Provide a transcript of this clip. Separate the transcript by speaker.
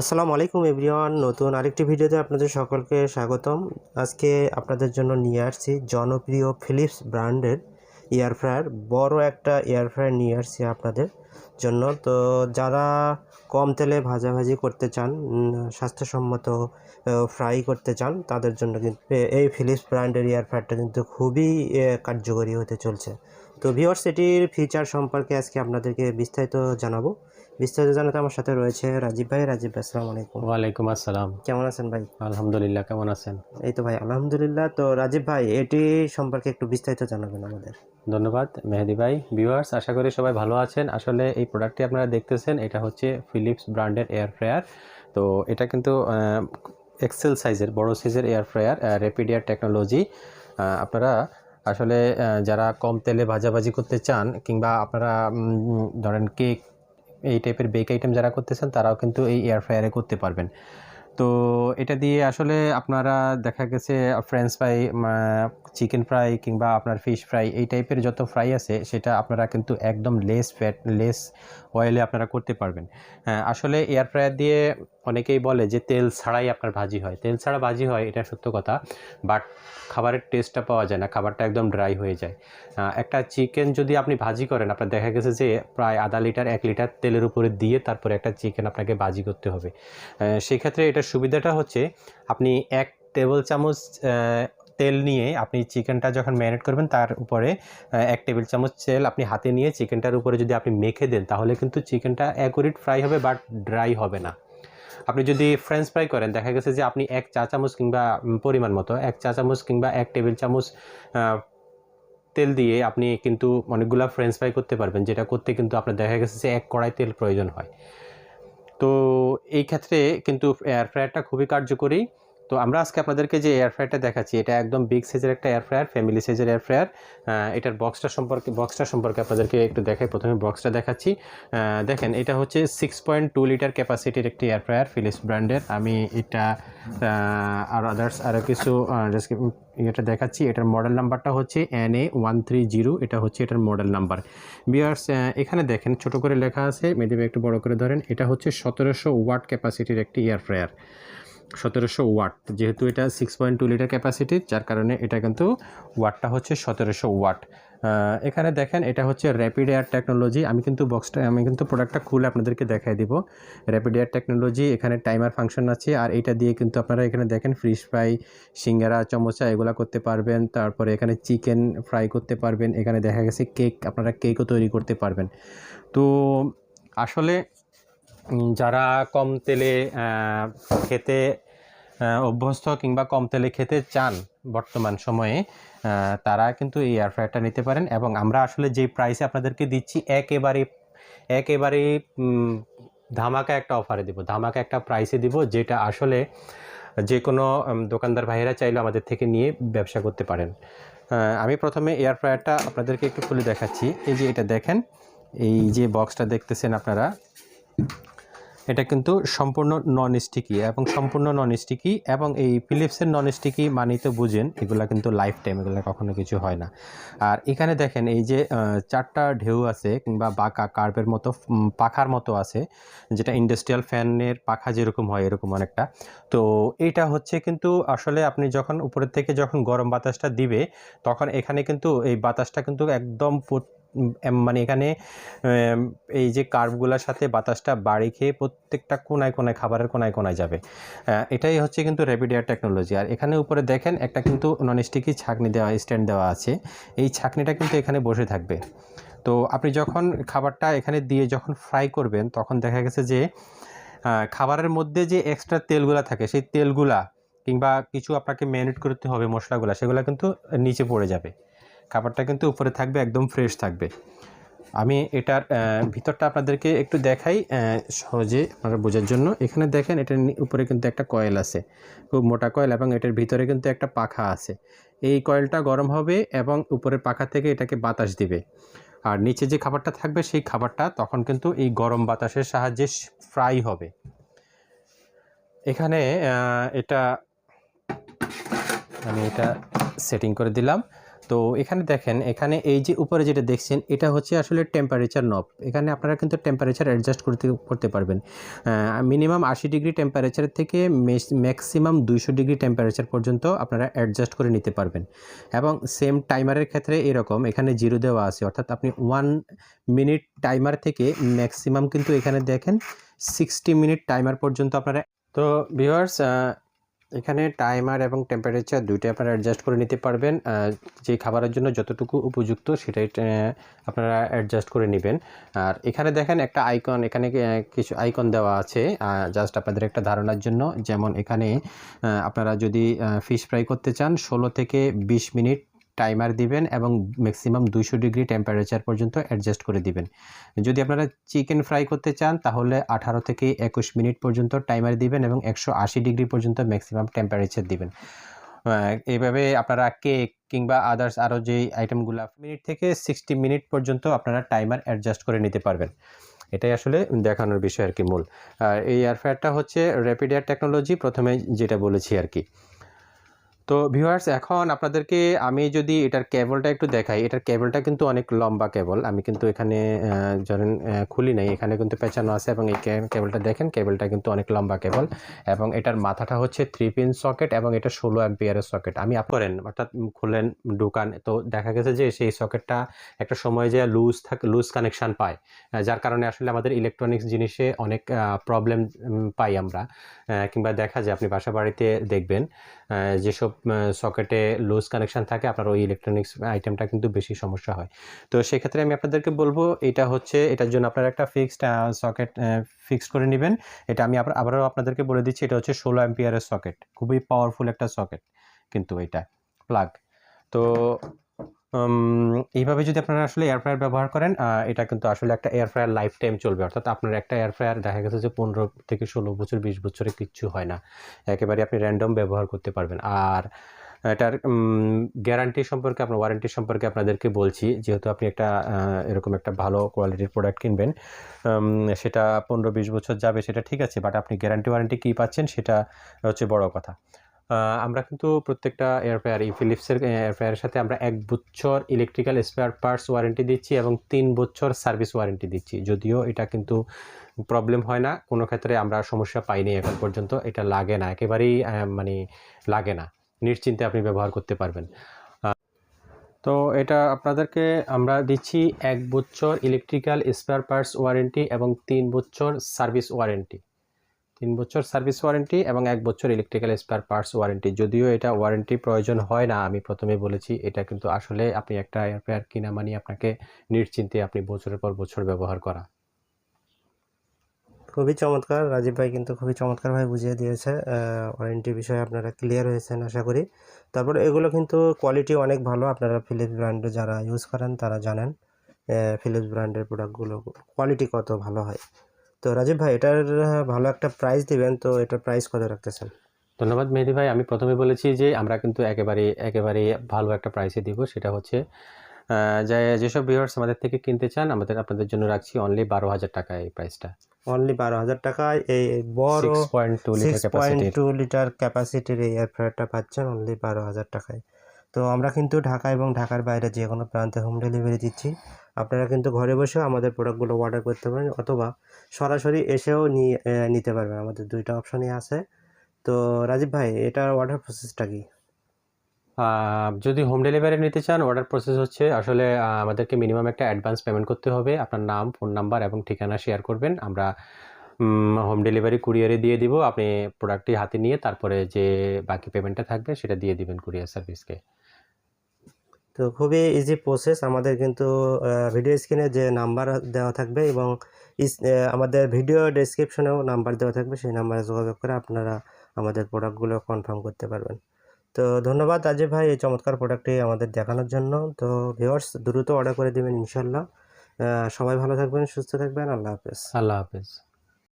Speaker 1: আসসালামু আলাইকুম এভরিওয়ান, নতুন আরেকটি ভিডিওতে আপনাদের সকলকে স্বাগতম। আজকে আপনাদের জন্য নিয়ে আসছি জনপ্রিয় ফিলিপস ব্র্যান্ডের এয়ার ফ্রায়ার বড় একটা এয়ার ফ্রায়ার নিয়ে আসছি আপনাদের জন্য। তো যারা কম তেলে ভাজাভাজি করতে চান স্বাস্থ্যসম্মত ফ্রাই করতে চান, তাদের জন্য কিন্তু এই ফিলিপস ব্র্যান্ডের এয়ার ফ্রায়ারটা কিন্তু খুবই কার্যকরী হতে চলছে। তো ভিওর্স এটির ফিচার সম্পর্কে আজকে আপনাদেরকে বিস্তারিত জানাব। বিস্তারিত জানাতে আমার সাথে রয়েছে রাজীব ভাই। রাজীব ভাই আসসালামু আলাইকুম।
Speaker 2: ওয়ালাইকুম আসসালাম।
Speaker 1: কেমন আছেন ভাই?
Speaker 2: আলহামদুলিল্লাহ কেমন আছেন?
Speaker 1: এই তো ভাই আলহামদুলিল্লাহ। তো রাজীব ভাই এটি সম্পর্কে একটু বিস্তারিত জানাবেন আমাদের।
Speaker 2: ধন্যবাদ মেহেদি ভাই। ভিউয়ার্স আশা করি সবাই ভালো আছেন। আসলে এই প্রোডাক্টটি আপনারা দেখতেছেন এটা হচ্ছে ফিলিপস ব্র্যান্ডের এয়ার ফ্রায়ার তো এটা কিন্তু এক্সেল সাইজের বড় সাইজের air fryer rapid air technology আপনারা আসলে যারা কম তেলে ভাজাভাজি করতে চান কিংবা আপনারা ধরেন কেক এই টাইপের বেক আইটেম যারা করতেছেন তারাও কিন্তু এই এয়ার ফ্রায়ারে করতে পারবেন। তো এটা দিয়ে আসলে আপনারা দেখা গেছে ফ্রেঞ্চ ফ্রাই চিকেন ফ্রাই কিংবা আপনার ফিশ ফ্রাই এই টাইপের যত ফ্রাই আছে সেটা আপনারা কিন্তু একদম লেস ফ্যাট লেস অয়েলে আপনারা করতে পারবেন। হ্যাঁ, আসলে এয়ার ফ্রায়ার দিয়ে অনেকেই বলে যে তেল ছাড়াই আপনার ভাজি হয়। তেল ছাড়া ভাজি হয়, এটা সত্য কথা বাট খাবারের টেস্টটা পাওয়া যায় না, খাবারটা একদম ড্রাই হয়ে যায়। একটা চিকেন যদি আপনি ভাজি করেন, আপনার দেখা গেছে যে প্রায় আধা লিটার এক লিটার তেলের উপরে দিয়ে তারপরে একটা চিকেন আপনাকে ভাজি করতে হবে। সেক্ষেত্রে এটার সুবিধাটা হচ্ছে, আপনি এক টেবিল চামচ তেল নিয়ে আপনি চিকেনটা যখন ম্যারিনেট করবেন, তার উপরে এক টেবিল চামচ তেল আপনি হাতে নিয়ে চিকেনটার উপরে যদি আপনি মেখে দেন, তাহলে কিন্তু চিকেনটা অ্যাকুরেট ফ্রাই হবে বাট ড্রাই হবে না। আপনি যদি ফ্রেঞ্চ ফ্রাই করেন, দেখা গেছে যে আপনি এক চা চামচ কিংবা পরিমাণ মতো এক চা চামচ কিংবা এক টেবিল চামচ তেল দিয়ে আপনি কিন্তু অনেকগুলো ফ্রেঞ্চ ফ্রাই করতে পারবেন, যেটা করতে কিন্তু আপনার দেখা গেছে যে এক কড়াই তেল প্রয়োজন হয়। তো এই ক্ষেত্রে কিন্তু এয়ার ফ্রায়ারটা খুবই কার্যকরী। তো আমরা আজকে আপনাদেরকে যে এয়ার ফ্রায়ারটা দেখাচ্ছি, এটা একদম বিগ সাইজের একটা এয়ার ফ্রায়ার ফ্যামিলি সাইজের এয়ার ফ্রায়ার এটার বক্সটা সম্পর্কে বক্সটা সম্পর্কে আপনাদেরকে একটু দেখাই। প্রথমে বক্সটা দেখাচ্ছি। দেখেন, এটা হচ্ছে সিক্স পয়েন্ট টু লিটার ক্যাপাসিটির একটি এয়ার ফ্রায়ার ফিলিপস ব্র্যান্ডের আমি এটা আর আদার্স আরও কিছু এটা দেখাচ্ছি। এটার মডেল নাম্বারটা হচ্ছে N A one three zero এটা হচ্ছে এটার মডেল নাম্বার বিয়ার্স এখানে দেখেন, ছোট করে লেখা আছে মেডিবে একটু বড় করে ধরেন। এটা হচ্ছে সতেরোশো ওয়াট ক্যাপাসিটির একটি এয়ার ফ্রায়ার সতেরোশো ওয়াট। যেহেতু এটা six point two litre capacity যার কারণে এটা কিন্তু ওয়াটটা হচ্ছে সতেরোশো ওয়াট। এখানে দেখেন, এটা হচ্ছে র্যাপিড এয়ার টেকনোলজি আমি কিন্তু বক্সটা আমি কিন্তু প্রোডাক্টটা খুলে আপনাদেরকে দেখাই দিব। র্যাপিড এয়ার টেকনোলজি এখানে টাইমার ফাংশন আছে। আর এটা দিয়ে কিন্তু আপনারা এখানে দেখেন ফ্রিশ ফ্রাই সিঙ্গারা, চমচা, এগুলা করতে পারবেন। তারপরে এখানে চিকেন ফ্রাই করতে পারবেন। এখানে দেখা গেছে কেক আপনারা কেকও তৈরি করতে পারবেন। তো আসলে যারা কম তেলে খেতে অভ্যস্ত কিংবা কম তেলে খেতে চান বর্তমান সময়ে তারা কিন্তু এই এয়ার ফ্রায়ারটা নিতে পারেন এবং আমরা আসলে যে প্রাইসে আপনাদেরকে দিচ্ছি, একেবারে একেবারে ধামাকা একটা অফারে দিব। ধামাকা একটা প্রাইসে দিব যেটা আসলে যে কোনো দোকানদার ভাইয়েরা চাইলে আমাদের থেকে নিয়ে ব্যবসা করতে পারেন। আমি প্রথমে এয়ার ফ্রায়ারটা আপনাদেরকে একটু খুলে দেখাচ্ছি। এই যে এটা দেখেন, এই যে বক্সটা দেখতেছেন আপনারা এটা কিন্তু সম্পূর্ণ নন স্টিকি এবং সম্পূর্ণ নন স্টিকি এবং এই ফিলিপসের নন স্টিকি মানেই তো বুঝেন, এগুলা কিন্তু লাইফ টাইম এগুলো কখনো কিছু হয় না। আর এখানে দেখেন এই যে চারটা ঢেউ আছে কিংবা বাঁকা কার্ভের মতো পাখার মতো আছে, যেটা ইন্ডাস্ট্রিয়াল ফ্যানের পাখা যেরকম হয় এরকম অনেকটা। তো এটা হচ্ছে কিন্তু আসলে আপনি যখন উপরের থেকে যখন গরম বাতাসটা দিবে, তখন এখানে কিন্তু এই বাতাসটা কিন্তু একদম মানে এখানে এই যে কার্ভগুলোর সাথে বাতাসটা বাড়ি খেয়ে প্রত্যেকটা কোনায় কোনায়, খাবারের কোনায় কোনায় যাবে। এটাই হচ্ছে কিন্তু র্যাপিড এয়ার টেকনোলজি আর এখানে উপরে দেখেন একটা কিন্তু নন স্টিকি ছাকনি দেওয়া স্ট্যান্ড দেওয়া আছে। এই ছাকনিটা কিন্তু এখানে বসে থাকবে। তো আপনি যখন খাবারটা এখানে দিয়ে যখন ফ্রাই করবেন, তখন দেখা গেছে যে খাবারের মধ্যে যে এক্সট্রা তেলগুলা থাকে, সেই তেলগুলা কিংবা কিছু আপনাকে ম্যারিনেট করতে হবে মশলাগুলা, সেগুলো কিন্তু নিচে পড়ে যাবে। খাবারটা কিন্তু উপরে থাকবে, একদম ফ্রেশ থাকবে। আমি এটার ভিতরটা আপনাদেরকে একটু দেখাই সহজে আপনারা বোঝার জন্য। এখানে দেখেন, এটার উপরে কিন্তু একটা কয়েল আছে। খুব মোটা কয়েল এবং এটার ভিতরে কিন্তু একটা পাখা আছে। এই কয়েলটা গরম হবে এবং উপরের পাখা থেকে এটাকে বাতাস দিবে। আর নিচে যে খাবারটা থাকবে, সেই খাবারটা তখন কিন্তু এই গরম বাতাসের সাহায্যে ফ্রাই হবে। এখানে এটা, আমি এটা সেটিং করে দিলাম। তো এখানে দেখেন, এখানে এই যে উপরে যেটা দেখছেন, এটা হচ্ছে আসলে টেম্পারেচার নব এখানে আপনারা কিন্তু টেম্পারেচার অ্যাডজাস্ট করতে করতে পারবেন। মিনিমাম আশি ডিগ্রি টেম্পারেচার থেকে ম্যাক্সিমাম দুইশো ডিগ্রি টেম্পারেচার পর্যন্ত আপনারা অ্যাডজাস্ট করে নিতে পারবেন। এবং সেম টাইমারের ক্ষেত্রে এরকম, এখানে জিরো দেওয়া আছে। অর্থাৎ আপনি ওয়ান মিনিট টাইমার থেকে ম্যাক্সিমাম কিন্তু এখানে দেখেন সিক্সটি মিনিট টাইমার পর্যন্ত আপনারা তো ভিউয়ার্স এখানে টাইমার এবং টেম্পারেচার দুইটাই আপনারা অ্যাডজাস্ট করে নিতে পারবেন। যে খাবারের জন্য যতটুকু উপযুক্ত সেটাই আপনারা অ্যাডজাস্ট করে নেবেন। আর এখানে দেখেন একটা আইকন এখানে কিছু আইকন দেওয়া আছে জাস্ট আপনাদের একটা ধারণার জন্য। যেমন এখানে আপনারা যদি ফিশ ফ্রাই করতে চান, ষোলো থেকে বিশ মিনিট টাইমার দিবেন এবং ম্যাক্সিমাম দুইশো ডিগ্রি টেম্পারেচার পর্যন্ত অ্যাডজাস্ট করে দিবেন। যদি আপনারা চিকেন ফ্রাই করতে চান, তাহলে আঠারো থেকে একুশ মিনিট পর্যন্ত টাইমার দিবেন এবং একশো আশি ডিগ্রি পর্যন্ত ম্যাক্সিমাম টেম্পারেচার দিবেন। এইভাবে আপনারা কেক কিংবা আদার্স আরও যে আইটেমগুলো মিনিট থেকে সিক্সটি মিনিট পর্যন্ত আপনারা টাইমার অ্যাডজাস্ট করে নিতে পারবেন। এটাই আসলে দেখানোর বিষয় আর কি মূল। আর এই এয়ারফ্রায়ারটা হচ্ছে র্যাপিড এয়ার টেকনোলজি প্রথমে যেটা বলেছি আর কি। তো ভিউয়ার্স এখন আপনাদেরকে আমি যদি এটার কেবলটা একটু দেখাই এটার কেবলটা কিন্তু অনেক লম্বা কেবল আমি কিন্তু এখানে ধরেন খুলি নাই। এখানে কিন্তু পেঁচানো আছে এবং এই কেবলটা দেখেন কেবলটা কিন্তু অনেক লম্বা কেবল এবং এটার মাথাটা হচ্ছে থ্রি পিন সকেট এবং এটা ষোলো অ্যাম্পিয়ারের সকেট আমি আপ করেন অর্থাৎ উম, খুলেন ঢুকান তো দেখা গেছে যে সেই সকেটটা একটা সময় যে লুজ থাকে লুজ কানেকশান পায় যার কারণে আসলে আমাদের ইলেকট্রনিক্স জিনিসে অনেক প্রবলেম পাই আমরা কিংবা দেখা যায় আপনি বাসা বাড়িতে দেখবেন যেসব সকেটে লুজ কানেকশন থাকে, আপনার ওই ইলেকট্রনিক্স আইটেমটা কিন্তু বেশি সমস্যা হয়। তো সেক্ষেত্রে আমি আপনাদেরকে বলব, এটা হচ্ছে, এটার জন্য আপনারা একটা ফিক্সড সকেট ফিক্স করে নেবেন। এটা আমি আবার, আবারও আপনাদেরকে বলে দিচ্ছি, এটা হচ্ছে ষোলো অ্যাম্পিয়ারের সকেট খুবই পাওয়ারফুল একটা সকেট কিন্তু এটা প্লাগ তো এইভাবে যদি আপনারা আসলে এয়ার ফ্রায়ার ব্যবহার করেন এটা কিন্তু আসলে একটা এয়ার ফ্রায়ার লাইফ টাইম চলবে। অর্থাৎ আপনার একটা এয়ার ফ্রায়ার দেখা গেছে যে পনেরো থেকে ষোলো বছর, বিশ বছরে কিচ্ছু হয় না। একেবারে আপনি র্যান্ডম ব্যবহার করতে পারবেন। আর এটার গ্যারান্টি সম্পর্কে আপনার ওয়ারেন্টি সম্পর্কে আপনাদেরকে বলছি, যেহেতু আপনি একটা এরকম একটা ভালো কোয়ালিটির প্রোডাক্ট কিনবেন সেটা পনেরো, বিশ বছর যাবে, সেটা ঠিক আছে বাট আপনি গ্যারান্টি ওয়ারেন্টি কী পাচ্ছেন, সেটা হচ্ছে বড় কথা। আমরা কিন্তু প্রত্যেকটা এয়ারফ্রায়ার এই ফিলিপসের এয়ারফ্রায়ারের সাথে আমরা এক বছর ইলেকট্রিক্যাল স্পেয়ার পার্টস ওয়ারেন্টি দিচ্ছি এবং তিন বছর সার্ভিস ওয়ারেন্টি দিচ্ছি। যদিও এটা কিন্তু প্রবলেম হয় না, কোনো ক্ষেত্রে আমরা সমস্যা পাইনি এখন পর্যন্ত, এটা লাগে না, একেবারেই মানে লাগে না, নিশ্চিন্তে আপনি ব্যবহার করতে পারবেন। তো এটা আপনাদেরকে আমরা দিচ্ছি এক বছর ইলেকট্রিক্যাল স্পেয়ার পার্টস ওয়ারেন্টি এবং তিন বছর সার্ভিস ওয়ারেন্টি তিন বছর সার্ভিস ওয়ারেন্টি এবং এক বছর ইলেকট্রিক্যাল স্পেয়ার পার্টস ওয়ারেন্টি যদিও এটা ওয়ারেন্টি প্রয়োজন হয় না, আমি প্রথমে বলেছি, এটা কিন্তু আসলে আপনি একটা এয়ারফেয়ার কিনা মানে আপনাকে নিশ্চিন্তে আপনি বছরের পর বছর ব্যবহার করা।
Speaker 1: খুবই চমৎকার, রাজীব ভাই কিন্তু খুবই চমৎকারভাবে বুঝিয়ে দিয়েছে ওয়ারেন্টি বিষয়ে আপনারা ক্লিয়ার হয়েছেন আশা করি। তারপরে এগুলো কিন্তু কোয়ালিটি অনেক ভালো, আপনারা ফিলিপস ব্র্যান্ডে যারা ইউজ করেন তারা জানেন ফিলিপস ব্র্যান্ডের প্রোডাক্টগুলো কোয়ালিটি কত ভালো হয়। তো রাজীব ভাই এটার ভালো একটা প্রাইস দিবেন তো এটার প্রাইস কত রাখতেছেন?
Speaker 2: ধন্যবাদ মেহেদি ভাই। আমি প্রথমে বলেছি যে আমরা কিন্তু একেবারে একেবারে ভালো একটা প্রাইসে দিব সেটা হচ্ছে আহ, যে যেসব ভিউয়ার্স আমাদের থেকে কিনতে চান আমাদের আপনাদের জন্য রাখছি অনলি বারো হাজার টাকা এই প্রাইসটা
Speaker 1: অনলি বারো হাজার টাকায় এই বড়
Speaker 2: সিক্স পয়েন্ট টু লিটার ক্যাপাসিটির
Speaker 1: এই এয়ার ফ্রায়ারটা পাচ্ছেন অনলি বারো হাজার টাকায়। তো আমরা কিন্তু ঢাকা এবং ঢাকার বাইরে যে কোনো প্রান্তে হোম ডেলিভারি দিচ্ছি। আপনারা কিন্তু ঘরে বসেও আমাদের প্রোডাক্টগুলো অর্ডার করতে পারেন অথবা সরাসরি এসেও নিতে পারবেন। আমাদের দুইটা অপশনই আছে। তো রাজীব ভাই, এটার অর্ডার প্রসেসটা কি?
Speaker 2: যদি হোম ডেলিভারি নিতে চান অর্ডার প্রসেস হচ্ছে আসলে আমাদেরকে মিনিমাম একটা অ্যাডভান্স পেমেন্ট করতে হবে। আপনার নাম ফোন নাম্বার এবং ঠিকানা শেয়ার করবেন। আমরা হোম ডেলিভারি কুরিয়ারে দিয়ে দিব। আপনি প্রোডাক্টটি হাতে নিয়ে তারপরে যে বাকি পেমেন্টটা থাকবে, সেটা দিয়ে দিবেন কুরিয়ার সার্ভিসকে
Speaker 1: তো খুবই ইজি প্রসেস আমাদের কিন্তু ভিডিও স্ক্রিনে যে নাম্বার দেওয়া থাকবে এবং আমাদের ভিডিও ডেসক্রিপশনেও নাম্বার দেওয়া থাকবে, সেই নাম্বারে যোগাযোগ করে আপনারা আমাদের প্রোডাক্টগুলো কনফার্ম করতে পারবেন। তো ধন্যবাদ রাজীব ভাই এই চমৎকার প্রোডাক্টটি আমাদের দেখানোর জন্য। তো ভিউয়ার্স দ্রুত অর্ডার করে দেবেন ইনশাল্লাহ সবাই ভালো থাকবেন, সুস্থ থাকবেন, আল্লাহ হাফেজ।
Speaker 2: আল্লাহ হাফেজ।